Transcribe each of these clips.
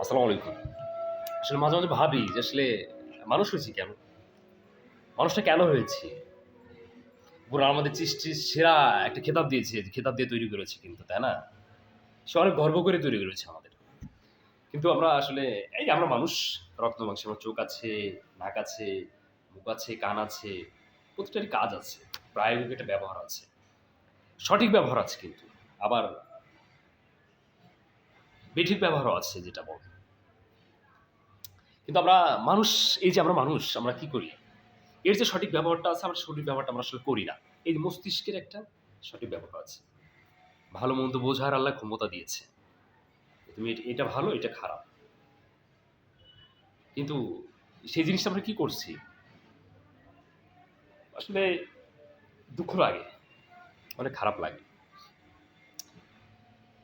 আসসালামু আলাইকুম। আসলে মাঝে মাঝে ভাবি যে আসলে মানুষ হয়েছি কেন? মানুষটা কেন হয়েছে? পুরো আমাদের সৃষ্টির সেরা একটা খেতাব দিয়েছে খেতাব দিয়ে তৈরি করেছে কিন্তু, তাই না? সে অনেক গর্ব করে তৈরি করেছে আমাদের। কিন্তু আমরা আসলে, এই আমরা মানুষ, রক্ত মাংস আমার চোখ আছে, নাক আছে, মুখ আছে, কান আছে, প্রতিটারই কাজ আছে, প্রায়োগিক একটা ব্যবহার আছে। সঠিক ব্যবহার আছে কিন্তু। আবার বেঠিক ব্যবহারও আছে যেটা বল। কিন্তু আমরা মানুষ, এই যে আমরা মানুষ, আমরা কি করি? এর যে সঠিক ব্যবহারটা আছে, আমরা সঠিক ব্যবহারটা আমরা আসলে করি না। এই মস্তিষ্কের একটা সঠিক ব্যবহার আছে। ভালো মন্দ বোঝার আল্লাহ ক্ষমতা দিয়েছে। তুমি এটা ভালো, এটা খারাপ। কিন্তু সেই জিনিসটা আমরা কি করছি? আসলে দুঃখ লাগে, অনেক খারাপ লাগে।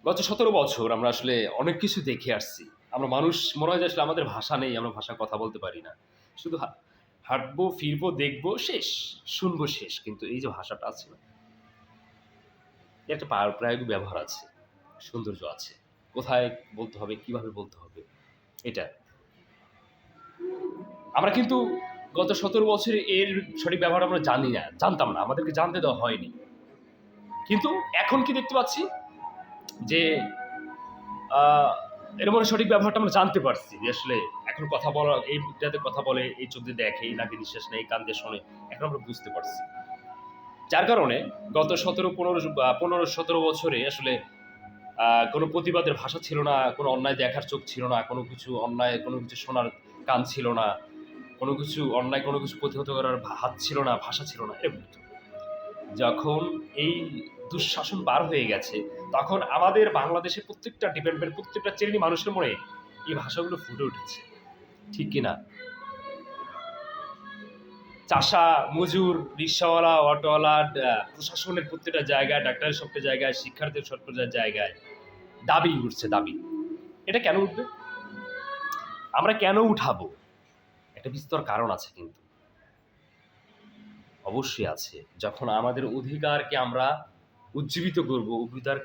গত সতেরো বছর আমরা আসলে অনেক কিছু দেখে আসছি। আমরা মানুষ, মনে হয় যে আসলে আমাদের ভাষা নেই, আমরা ভাষা কথা বলতে পারি না। শুধু হাঁটবো, ফিরবো, দেখব, শেষ, শুনব, শেষ, কিন্তু এই যে ভাষাটা আছে একটা প্রায়- প্রায়োগিক ব্যবহার আছে, সৌন্দর্য আছে। কোথায় বলতে হবে, কীভাবে বলতে হবে, এটা। আমরা কিন্তু গত সতেরো বছরে এর সঠিক ব্যবহার আমরা জানি না, জানতাম না, আমাদেরকে জানতে দেওয়া হয়নি। কিন্তু এখন কি দেখতে পাচ্ছি? যে এর সঠিক ব্যবহারটা আমরা জানতে পারছি যে আসলে এখন কথা বলা এইটাতে কথা বলে, এই চোখ দিয়ে দেখে, এই নাকে নিঃশ্বাস নেই কান দিয়ে শোনে, এখন আমরা বুঝতে পারছি। যার কারণে গত সতেরো, পনেরো পনেরো, সতেরো বছরে আসলে কোনো প্রতিবাদের ভাষা ছিল না, কোনো অন্যায় দেখার চোখ ছিল না, কোনো কিছু অন্যায়, কোনো কিছু শোনার কান ছিল না, কোনো কিছু অন্যায়, কোনো কিছু প্রতিহত করার হাত ছিল না, ভাষা ছিল না, এরকম। যখন এই দুঃশাসন বার হয়ে গেছে, তখন আমাদের বাংলাদেশের প্রত্যেকটা ডিপার্টমেন্ট প্রত্যেকটা শ্রেণি মানুষের মনে এই ভাষাগুলো ফুটে উঠেছে। ঠিক কিনা? চাষা, মজুর, রিক্সাওয়ালা, অটোওয়ালা প্রশাসনের প্রত্যেকটা জায়গায়, ডাক্তারের সবটা জায়গায়, শিক্ষার্থীর সবটা জায়গায় দাবি উঠছে, দাবি। এটা কেন উঠবে? আমরা কেন উঠাবো? একটা বিস্তর কারণ আছে কিন্তু। অবশ্যই আছে। যখন আমাদের অধিকারকে আমরা উজ্জীবিত করব অধিকার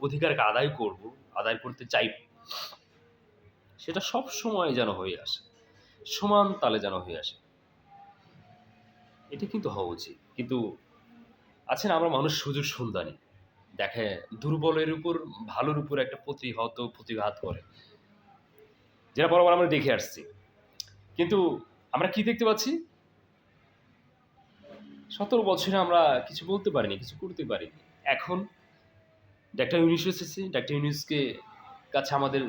অধিকারকে আদায় করব, আদায় করতে চাই। সেটা সব সময় যেন হয়ে আসে, সমান তালে যেন হয়ে আসে। এটা কিন্তু হওয়া উচিত। কিন্তু আছে না আমরা মানুষ সুযোগ সন্ধানী। দেখে দুর্বলের উপর, ভালোর উপর একটা প্রতিহত, প্রতিঘাত করে। যেটা বরাবর আমরা দেখে আসছি। কিন্তু আমরা কি দেখতে পাচ্ছি? সতেরো বছরে আমরা কিছু বলতে পারিনি, কিছু করতে পারিনি। এখন ডাক্তার ইউনিস এসেছে। ডাক্তার ইউনিসকে কাছে আমাদের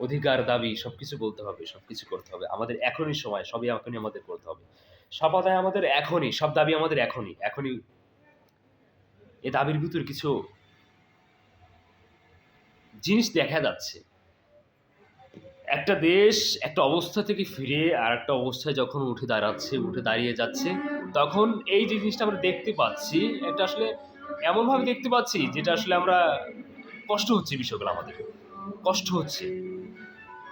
অধিকার, দাবি সব কিছু বলতে হবে সব কিছু করতে হবে। আমাদের এখনই সময়, সবই এখনই আমাদের করতে হবে। সব আদায় আমাদের এখনই, সব দাবি আমাদের এখনই এখনই। এ দাবির ভিতর কিছু জিনিস দেখা যাচ্ছে। একটা দেশ একটা অবস্থা থেকে ফিরে আর একটা অবস্থায় যখন উঠে দাঁড়াচ্ছে, উঠে দাঁড়িয়ে যাচ্ছে, তখন এই যে জিনিসটা আমরা দেখতে পাচ্ছি, এটা আসলে এমনভাবে দেখতে পাচ্ছি যেটা আসলে আমরা কষ্ট হচ্ছে বিষয়গুলো আমাদের। কষ্ট হচ্ছে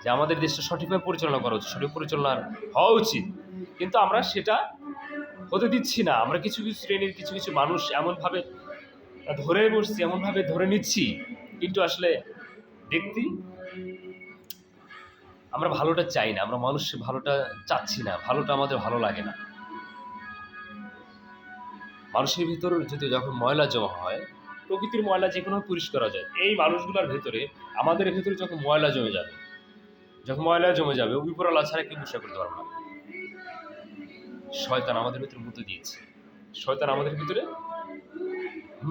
যে আমাদের দেশটা সঠিকভাবে পরিচালনা করা উচিত, সঠিক পরিচালনা হওয়া উচিত। কিন্তু আমরা সেটা হতে দিচ্ছি না। আমরা কিছু কিছু শ্রেণির কিছু কিছু মানুষ এমনভাবে ধরে বসছি, এমনভাবে ধরে নিচ্ছি। কিন্তু আসলে দেখতি আমরা ভালোটা চাই না, আমরা মানুষ ভালোটা চাচ্ছি না, ভালোটা আমাদের ভালো লাগে না। মানুষের ভিতর যদি যখন ময়লা জমা হয়, প্রকৃতির ময়লা যে কোনো পরিষ্কার করা যায়। এই মানুষগুলোর ভেতরে, আমাদের ভেতরে যখন ময়লা জমে যাবে, যখন ময়লা জমে যাবে উপরওয়ালা ছাড়া কেউ বিষয় করতে পারবে না। শয়তান আমাদের ভিতরে মুতে দিয়েছে। শয়তান আমাদের ভিতরে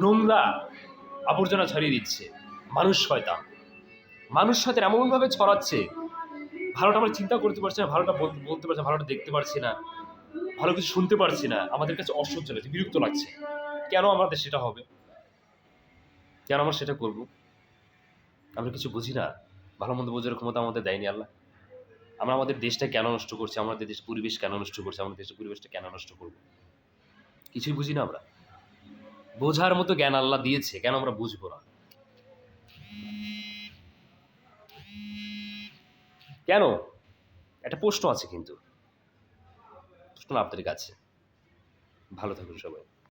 নোংরা আবর্জনা ছড়িয়ে দিচ্ছে। মানুষ শয়তান। মানুষ শয়তান এমনভাবে ছড়াচ্ছে, ভালোটা আমরা চিন্তা করতে পারছি না, ভালোটা বল- বলতে পারছি না, ভালোটা দেখতে পারছি না। ভালো কিছু শুনতে পারছি না। আমাদের কাছে অসহ্য লাগছে, বিরক্ত লাগছে। কেন আমাদের সেটা হবে? কেন আমরা সেটা করব? আমরা কিছু বুঝি না। ভালো মন্দ বোঝার ক্ষমতা আমাদের দেয়নি আল্লাহ। আমরা আমাদের দেশটা কেন নষ্ট করছি? আমাদের দেশের পরিবেশ কেন নষ্ট করছি? আমাদের দেশের পরিবেশটা কেন নষ্ট করব? কিছুই বুঝি না আমরা। বোঝার মতো জ্ঞান আল্লাহ দিয়েছে, কেন আমরা বুঝব না? কেন? একটা প্রশ্ন আছে কিন্তু। প্রশ্ন আপনাদের কাছে। ভালো থাকুন সবাই।